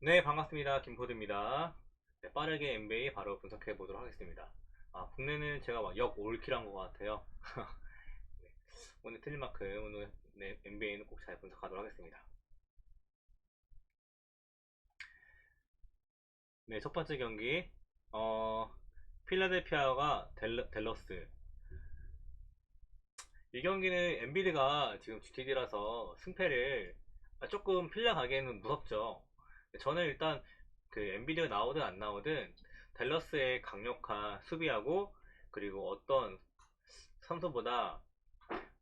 네, 반갑습니다. 김포드입니다. 네, 빠르게 NBA 바로 분석해 보도록 하겠습니다. 아, 국내는 제가 막 역 올킬한 것 같아요. 네, 오늘 틀린 만큼 오늘 네, NBA는 꼭 잘 분석하도록 하겠습니다. 네, 첫 번째 경기, 어, 필라델피아가 델러, 델러스. 이 경기는 엔비드가 지금 GTD라서 승패를 조금 필라 가기에는 무섭죠. 저는 일단 그 엔비디가 나오든 안 나오든 댈러스의 강력한 수비하고 그리고 어떤 선수보다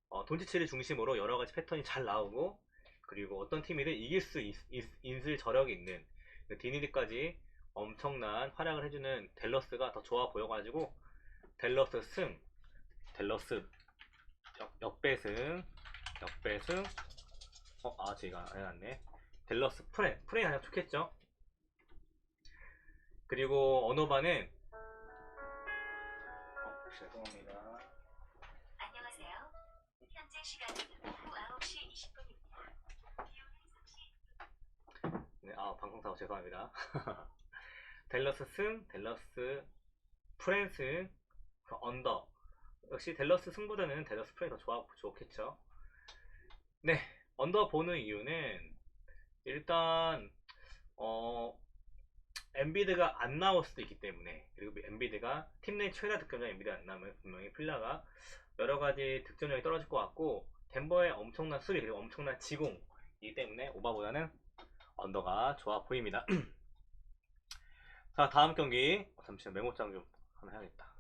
어, 돈치치를 중심으로 여러 가지 패턴이 잘 나오고 그리고 어떤 팀이든 이길 수 있, 을 저력이 있는 디니디까지 엄청난 활약을 해주는 댈러스가 더 좋아 보여가지고 댈러스 승 댈러스 역, 역배승 역배승. 어, 아 제가 해놨네 델러스 프레 프레 가장 좋겠죠 그리고 언어바는 어, 죄송합니다 안녕하세요. 현재 시간은 오후 9시 20분입니다. 기온은 30. 네, 아 방송사고 죄송합니다 델러스 승 델러스 프랜스 언더 역시 델러스 승보다는 델러스 프레이 더 좋아, 좋겠죠 네 언더 보는 이유는 일단 어 엔비드가 안 나올 수도 있기 때문에 그리고 엔비드가 팀 내 최다 득점력 엔비드 안 나오면 분명히 필라가 여러 가지 득점력이 떨어질 것 같고 덴버의 엄청난 수비 그리고 엄청난 지공이기 때문에 오바보다는 언더가 좋아 보입니다. 자 다음 경기 잠시만 메모장 좀 하나 해야겠다.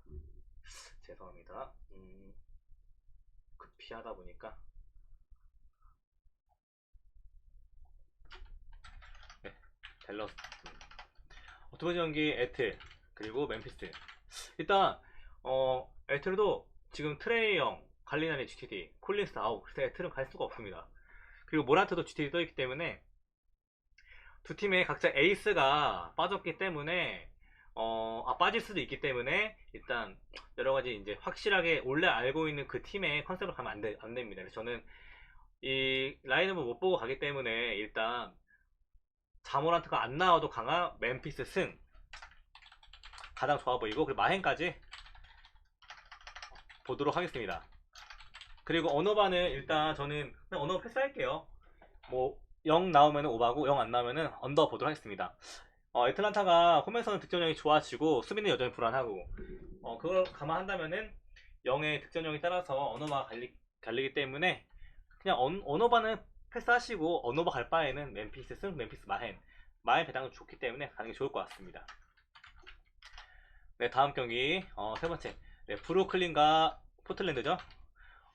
죄송합니다. 음, 급히 하다 보니까 델러스 어, 두 번째 경기 에틀 그리고 멤피스. 일단 어 에틀도 지금 트레이 형 갈리나리 GTD 콜린스 아웃. 그래서 에틀은 갈 수가 없습니다. 그리고 모란트도 GTD 떠있기 때문에 두 팀의 각자 에이스가 빠졌기 때문에 어, 아, 빠질 수도 있기 때문에 일단 여러 가지 이제 확실하게 원래 알고 있는 그 팀의 컨셉으로 가면 안, 돼, 안 됩니다. 그래서 저는 이 라인업을 못 보고 가기 때문에 일단 자모란트가 안 나와도 강한 멤피스 승 가장 좋아 보이고 그리고 마헨까지 보도록 하겠습니다. 그리고 언어바는 일단 저는 그냥 언어 패스할게요. 뭐 0 나오면 오바고 0 안 나오면 언더 보도록 하겠습니다. 어, 애틀란타가 홈에서는 득점력이 좋아지고 수비는 여전히 불안하고 어, 그걸 감안한다면은 0의 득점력에 따라서 언어바가 갈리, 갈리기 때문에 그냥 언, 언어바는 패스하시고 언어바 갈 바에는 멤피스 승, 멤피스 마헨 마헨 배당은 좋기 때문에 가는 게 좋을 것 같습니다. 네 다음 경기 어, 세 번째 네, 브루클린과 포틀랜드죠.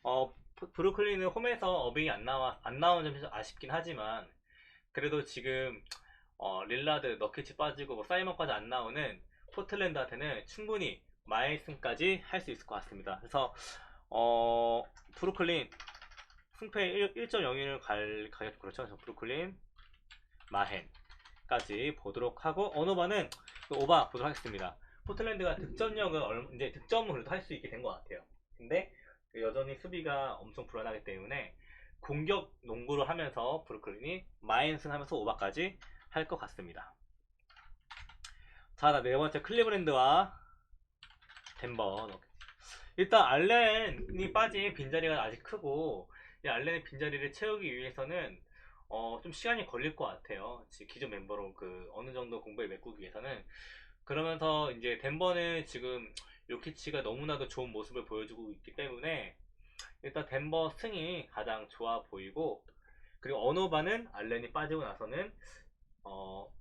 어, 브루클린은 홈에서 어빙이 안 나와 안 나오는 점이 좀 아쉽긴 하지만 그래도 지금 어, 릴라드 너키치 빠지고 뭐 사이먼까지 안 나오는 포틀랜드한테는 충분히 마의 승까지 할 수 있을 것 같습니다. 그래서 어, 브루클린 승패 1.01을 갈 가격 그렇죠. 브루클린 마헨까지 보도록 하고 어노바는 오바 보도록 하겠습니다. 포틀랜드가 득점력을 이제 득점을 그래도 할 수 있게 된 것 같아요. 근데 여전히 수비가 엄청 불안하기 때문에 공격 농구를 하면서 브루클린이 마인승 하면서 오바까지 할 것 같습니다. 자, 네 번째 클리브랜드와 덴버. 일단 알렌이 빠진 빈자리가 아직 크고 이 알렌의 빈자리를 채우기 위해서는 어, 좀 시간이 걸릴 것 같아요. 기존 멤버로 그 어느 정도 공부에 메꾸기 위해서는 그러면서 이제 덴버는 지금 요키치가 너무나도 좋은 모습을 보여주고 있기 때문에 일단 덴버 승이 가장 좋아 보이고 그리고 어노바는 알렌이 빠지고 나서는 어,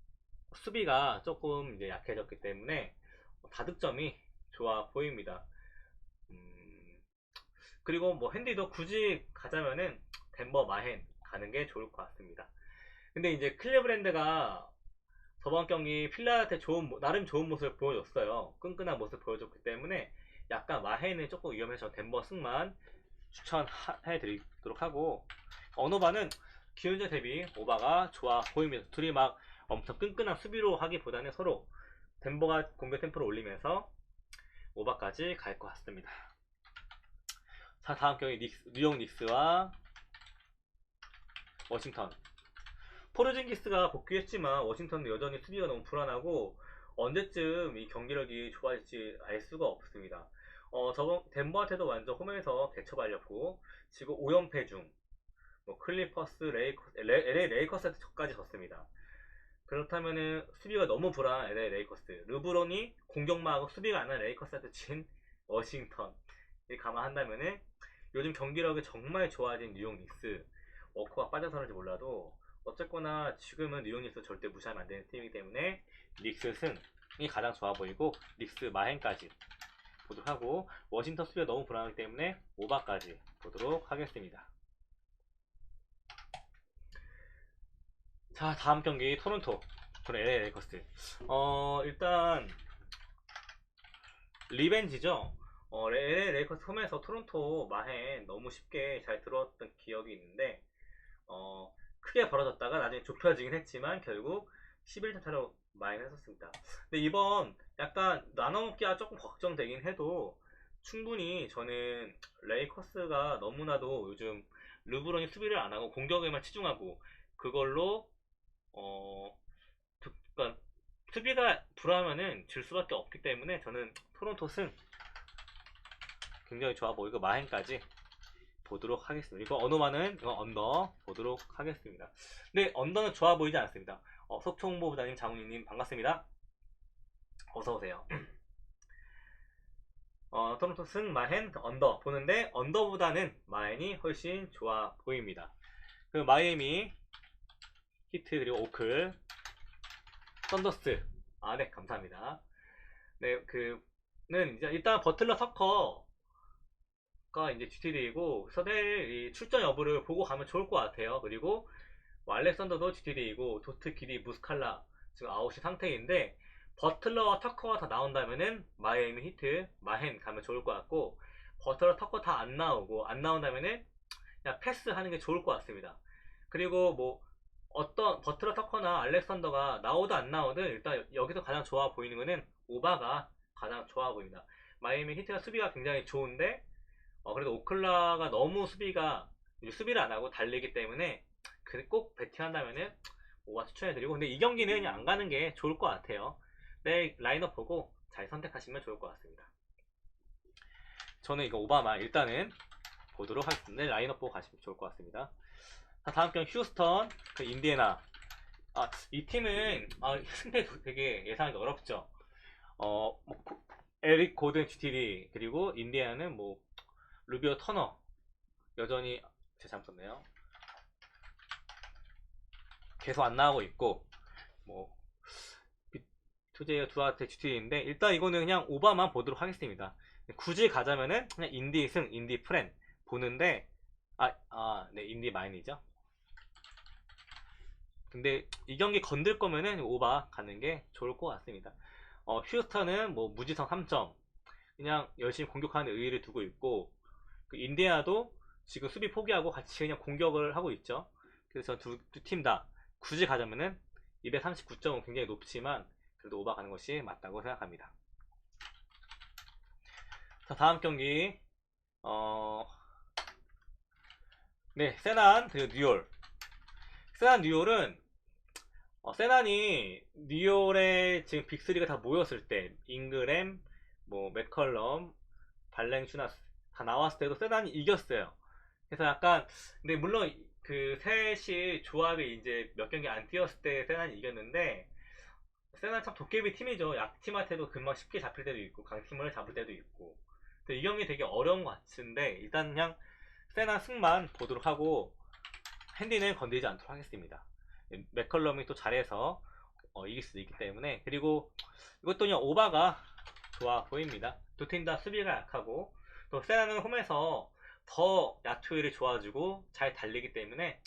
수비가 조금 이제 약해졌기 때문에 다득점이 좋아 보입니다. 음, 그리고 뭐 핸디도 굳이 가자면은 덴버 마헨 가는 게 좋을 것 같습니다. 근데 이제 클리브랜드가 저번 경기 필라한테 좋은 나름 좋은 모습을 보여줬어요. 끈끈한 모습 보여줬기 때문에 약간 마헨은 조금 위험해서 덴버 승만 추천해드리도록 하고 어노바는 기존전 대비 오바가 좋아 보입니다. 둘이 막 엄청 끈끈한 수비로 하기보다는 서로 덴버가 공격 템포를 올리면서 오바까지 갈 것 같습니다. 자 다음 경기 닉스, 뉴욕 닉스와 워싱턴 포르징기스가 복귀했지만 워싱턴도 여전히 수비가 너무 불안하고 언제쯤 이 경기력이 좋아질지 알 수가 없습니다. 어, 저번 덴버한테도 완전 홈에서 대처발렸고 지금 5연패 중 뭐 클리퍼스, 레이커스, LA 레이커스한테 저까지 졌습니다. 그렇다면은 수비가 너무 불안한 LA 레이커스, 르브론이 공격만 하고 수비가 안 하는 레이커스한테 진 워싱턴 이 감안한다면은 요즘 경기력이 정말 좋아진 뉴욕 닉스 워커가 빠져서는지 몰라도 어쨌거나 지금은 뉴욕 닉스 절대 무시하면 안 되는 팀이기 때문에 닉스 승이 가장 좋아 보이고 닉스 마행까지 보도록 하고 워싱턴 수비가 너무 불안하기 때문에 오바까지 보도록 하겠습니다. 자 다음 경기 토론토 저는 LA 레이커스 어 일단 리벤지죠 어, LA 레이커스 홈에서 토론토 마헨 너무 쉽게 잘 들어왔던 기억이 있는데 어, 크게 벌어졌다가 나중에 좁혀지긴 했지만 결국 11점 차로 마인 했었습니다. 근데 이번 약간 나눠먹기가 조금 걱정되긴 해도 충분히 저는 레이커스가 너무나도 요즘 르브론이 수비를 안 하고 공격에만 치중하고 그걸로 어 득- 그러니까 수비가 불하면은 질 수밖에 없기 때문에 저는 토론토 승 굉장히 좋아 보이고 마행까지 보도록 하겠습니다. 이거 언어만은 이거 언더 보도록 하겠습니다. 근데 언더는 좋아 보이지 않습니다. 어, 속초홍보 부장님, 장훈이님 반갑습니다. 어서 오세요. 어, 토론토 승 마헨 언더 보는데 언더보다는 마헨이 훨씬 좋아 보입니다. 그 마이애미 히트 그리고 오클 썬더스 아네 감사합니다. 네 그는 이제 일단 버틀러 서커 가 이제 GTD이고 서델 출전 여부를 보고 가면 좋을 것 같아요. 그리고 뭐 알렉산더도 GTD이고 도트 기디 무스칼라 지금 아웃이 상태인데 버틀러와 터커가 다 나온다면은 마이애미 히트 마헨 가면 좋을 것 같고 버틀러 터커 다 안 나오고 안 나온다면은 그냥 패스하는 게 좋을 것 같습니다. 그리고 뭐 어떤 버틀러 터커나 알렉산더가 나오든 안 나오든 일단 여기서 가장 좋아 보이는 거는 오바가 가장 좋아 보입니다. 마이애미 히트가 수비가 굉장히 좋은데 어, 그래도 오클라가 너무 수비가 수비를 안 하고 달리기 때문에 그꼭 배팅한다면은 오바 추천해드리고 근데 이 경기는 안 가는 게 좋을 것 같아요. 내 라인업 보고 잘 선택하시면 좋을 것 같습니다. 저는 이거 오바마 일단은 보도록 하겠습니다. 내 라인업 보고 가시면 좋을 것 같습니다. 자, 다음 경기 휴스턴, 그 인디애나. 아, 이 팀은 아, 승패 되게 예상하기 어렵죠. 어, 뭐, 고- 에릭 고든 GTD 그리고 인디애나는 뭐 루비오 터너 여전히 제 잘못 썼네요. 계속 안 나오고 있고 뭐 투제이어 두아테 GTD인데 일단 이거는 그냥 오바만 보도록 하겠습니다. 굳이 가자면은 그냥 인디 승, 인디 프렌 보는데 아, 아, 네, 인디 마인이죠. 근데 이 경기 건들 거면은 오바 가는 게 좋을 것 같습니다. 어, 휴스턴은 뭐 무지성 3점 그냥 열심히 공격하는 의의를 두고 있고 그 인디아도 지금 수비 포기하고 같이 그냥 공격을 하고 있죠. 그래서 두팀다 굳이 가자면은 239점은 굉장히 높지만 그래도 오바 가는 것이 맞다고 생각합니다. 자, 다음 경기 어 네, 세난 그리고 뉴올. 세난 뉴올은 어, 세난이 뉴올에 지금 빅3가 다 모였을 때 잉그램, 뭐 맥컬럼, 발랭슈나스 다 나왔을 때도 세난이 이겼어요. 그래서 약간 근데 물론 그 셋이 조합이 이제 몇 경기 안 뛰었을 때 세난이 이겼는데 세난 참 도깨비 팀이죠. 약팀한테도 금방 쉽게 잡힐 때도 있고 강팀을 잡을 때도 있고. 근데 이 경기 되게 어려운 것 같은데 일단 그냥 세난 승만 보도록 하고 핸디는 건드리지 않도록 하겠습니다. 맥컬럼이 또 잘해서 어, 이길 수도 있기 때문에 그리고 이것도 그냥 오바가 좋아 보입니다. 두 팀 다 수비가 약하고 또 세나는 홈에서 더 야투율이 좋아지고 잘 달리기 때문에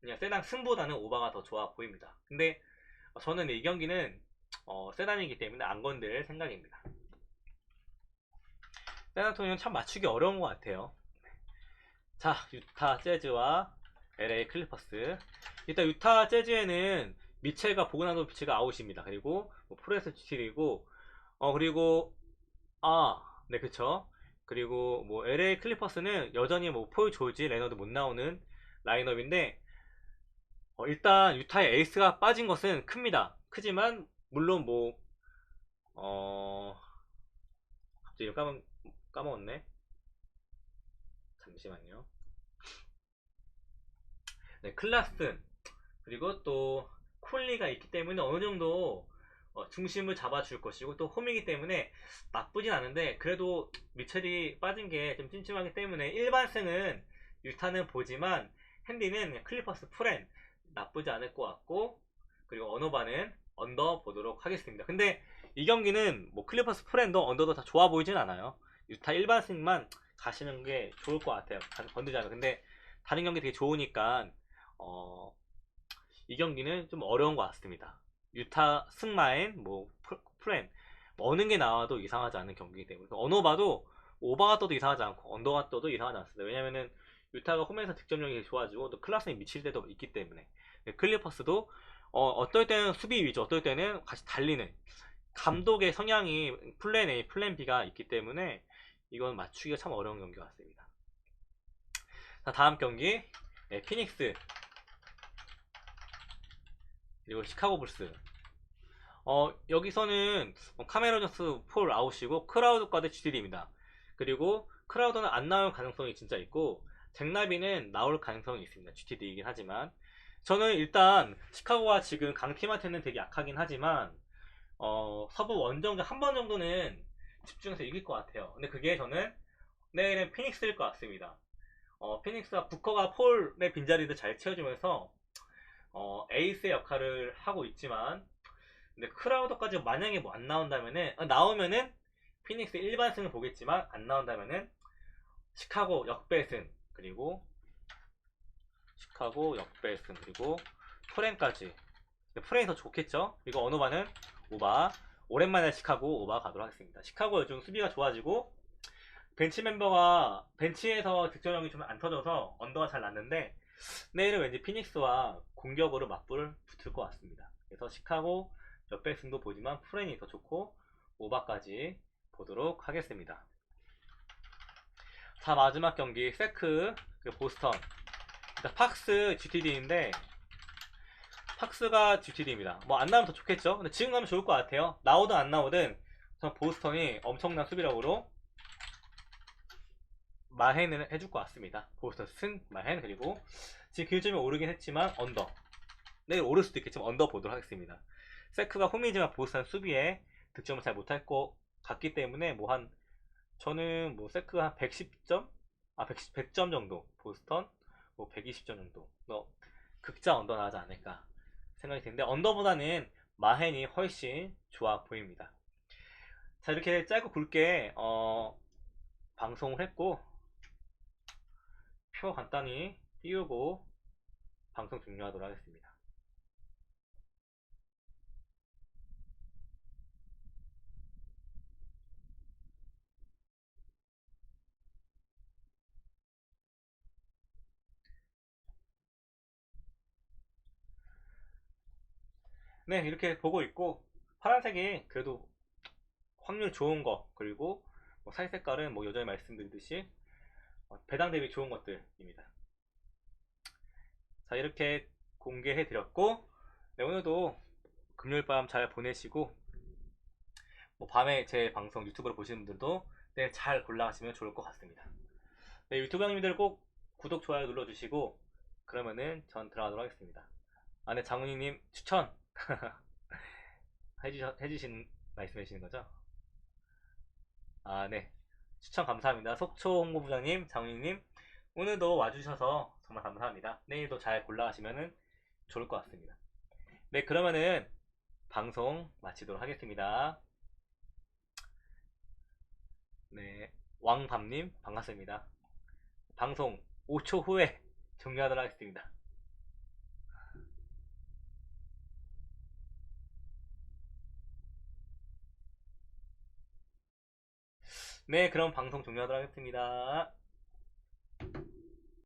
그냥 세난 승보다는 오바가 더 좋아 보입니다. 근데 저는 이 경기는 어, 세단이기 때문에 안 건들 생각입니다. 세나토니는 참 맞추기 어려운 것 같아요. 자, 유타 재즈와 LA 클리퍼스. 일단 유타 재즈에는 미첼과 보그나노비치가 아웃입니다. 그리고 뭐 프레스 GT이고 어 그리고 아, 네 그쵸. 그리고 뭐 LA 클리퍼스는 여전히 뭐 폴 조지 레너드 못 나오는 라인업인데 어, 일단 유타의 에이스가 빠진 것은 큽니다. 크지만 물론 뭐 어... 갑자기 까먹, 까먹었네. 잠시만요. 네, 클라슨 그리고 또 콜리가 있기 때문에 어느 정도 어, 중심을 잡아줄 것이고 또 홈이기 때문에 나쁘진 않은데 그래도 미첼이 빠진 게 좀 찜찜하기 때문에 일반승은 유타는 보지만 핸디는 클리퍼스 프렌 나쁘지 않을 것 같고 그리고 언어바는 언더 보도록 하겠습니다. 근데 이 경기는 뭐 클리퍼스 프렌도 언더도 다 좋아 보이진 않아요. 유타 일반승만 가시는 게 좋을 것 같아요. 건- 건드지 않아요. 근데 다른 경기 되게 좋으니까 어, 이 경기는 좀 어려운 것 같습니다. 유타 승마엔 뭐 프- 프렌 뭐 어느 게 나와도 이상하지 않은 경기이기 때문에 언어바도 오버가 떠도 이상하지 않고 언더가 떠도 이상하지 않습니다. 왜냐면은 유타가 홈에서 득점력이 좋아지고 또 클라스에 미칠 때도 있기 때문에 네, 클리퍼스도 어, 떨 때는 수비 위주, 어떨 때는 같이 달리는 감독의 성향이 플랜 A, 플랜 B가 있기 때문에 이건 맞추기가 참 어려운 경기 같습니다. 자, 다음 경기 네, 피닉스 그리고 시카고 불스 어, 여기서는 카메론 존스 폴 아웃이고 크라우드과 대 GTD입니다. 그리고 크라우드는 안 나올 가능성이 진짜 있고 잭나비는 나올 가능성이 있습니다. GTD이긴 하지만 저는 일단 시카고가 지금 강팀한테는 되게 약하긴 하지만 어, 서부 원정전 한 번 정도는 집중해서 이길 것 같아요. 근데 그게 저는 내일은 피닉스일 것 같습니다. 어, 피닉스가 부커가 폴의 빈자리를 잘 채워주면서 어, 에이스의 역할을 하고 있지만 근데 크라우더까지 만약에 뭐 안 나온다면은 아, 나오면은 피닉스 일반승을 보겠지만 안 나온다면은 시카고 역배승 그리고 시카고 역배승 그리고 프렌까지. 프렌이 더 좋겠죠? 그리고 어노바는 오바. 오랜만에 시카고 오바 가도록 하겠습니다. 시카고 요즘 수비가 좋아지고 벤치 멤버가 벤치에서 득점력이 좀 안 터져서 언더가 잘 났는데 내일은 왠지 피닉스와 공격으로 맞불 붙을 것 같습니다 그래서 시카고 역배승도 보지만 프렌이 더 좋고 오바까지 보도록 하겠습니다 자 마지막 경기 세크 보스턴 일단 팍스 GTD인데 팍스가 GTD입니다. 뭐 안 나오면 더 좋겠죠. 근데 지금 가면 좋을 것 같아요. 나오든 안 나오든 전 보스턴이 엄청난 수비력으로 마헨을 해줄 것 같습니다. 보스턴 승 마헨 그리고 지금 기준점이 오르긴 했지만 언더 내일 오를 수도 있겠지만 언더 보도록 하겠습니다. 세크가 홈이지만 보스턴 수비에 득점을 잘 못할 것 같기 때문에 뭐 한 저는 뭐 세크가 한 110점 아 110, 100점 정도 보스턴 뭐 120점 정도 너 극자 언더 나지 않을까 생각이 드는데 언더보다는 마헨이 훨씬 좋아 보입니다. 자 이렇게 짧고 굵게 어, 방송을 했고 표 간단히 띄우고 방송 종료하도록 하겠습니다. 네, 이렇게 보고 있고 파란색이 그래도 확률 좋은 거 그리고 뭐 살 색깔은 뭐 여전히 말씀드리듯이 어, 배당 대비 좋은 것들입니다. 자, 이렇게 공개해 드렸고 네, 오늘도 금요일 밤 잘 보내시고 뭐 밤에 제 방송 유튜브로 보시는 분들도 네, 잘 골라가시면 좋을 것 같습니다. 네, 유튜브 형님들 꼭 구독, 좋아요 눌러주시고 그러면은 전 들어가도록 하겠습니다. 아, 네, 장훈이님 추천 해주셔, 해주신 말씀 해주시는 거죠? 아, 네. 추천 감사합니다. 속초 홍보부장님, 장훈이님, 오늘도 와주셔서 정말 감사합니다. 내일도 잘 골라가시면은 좋을 것 같습니다. 네, 그러면은 방송 마치도록 하겠습니다. 네, 왕밤님, 반갑습니다. 방송 5초 후에 종료하도록 하겠습니다. 네, 그럼 방송 종료하도록 하겠습니다.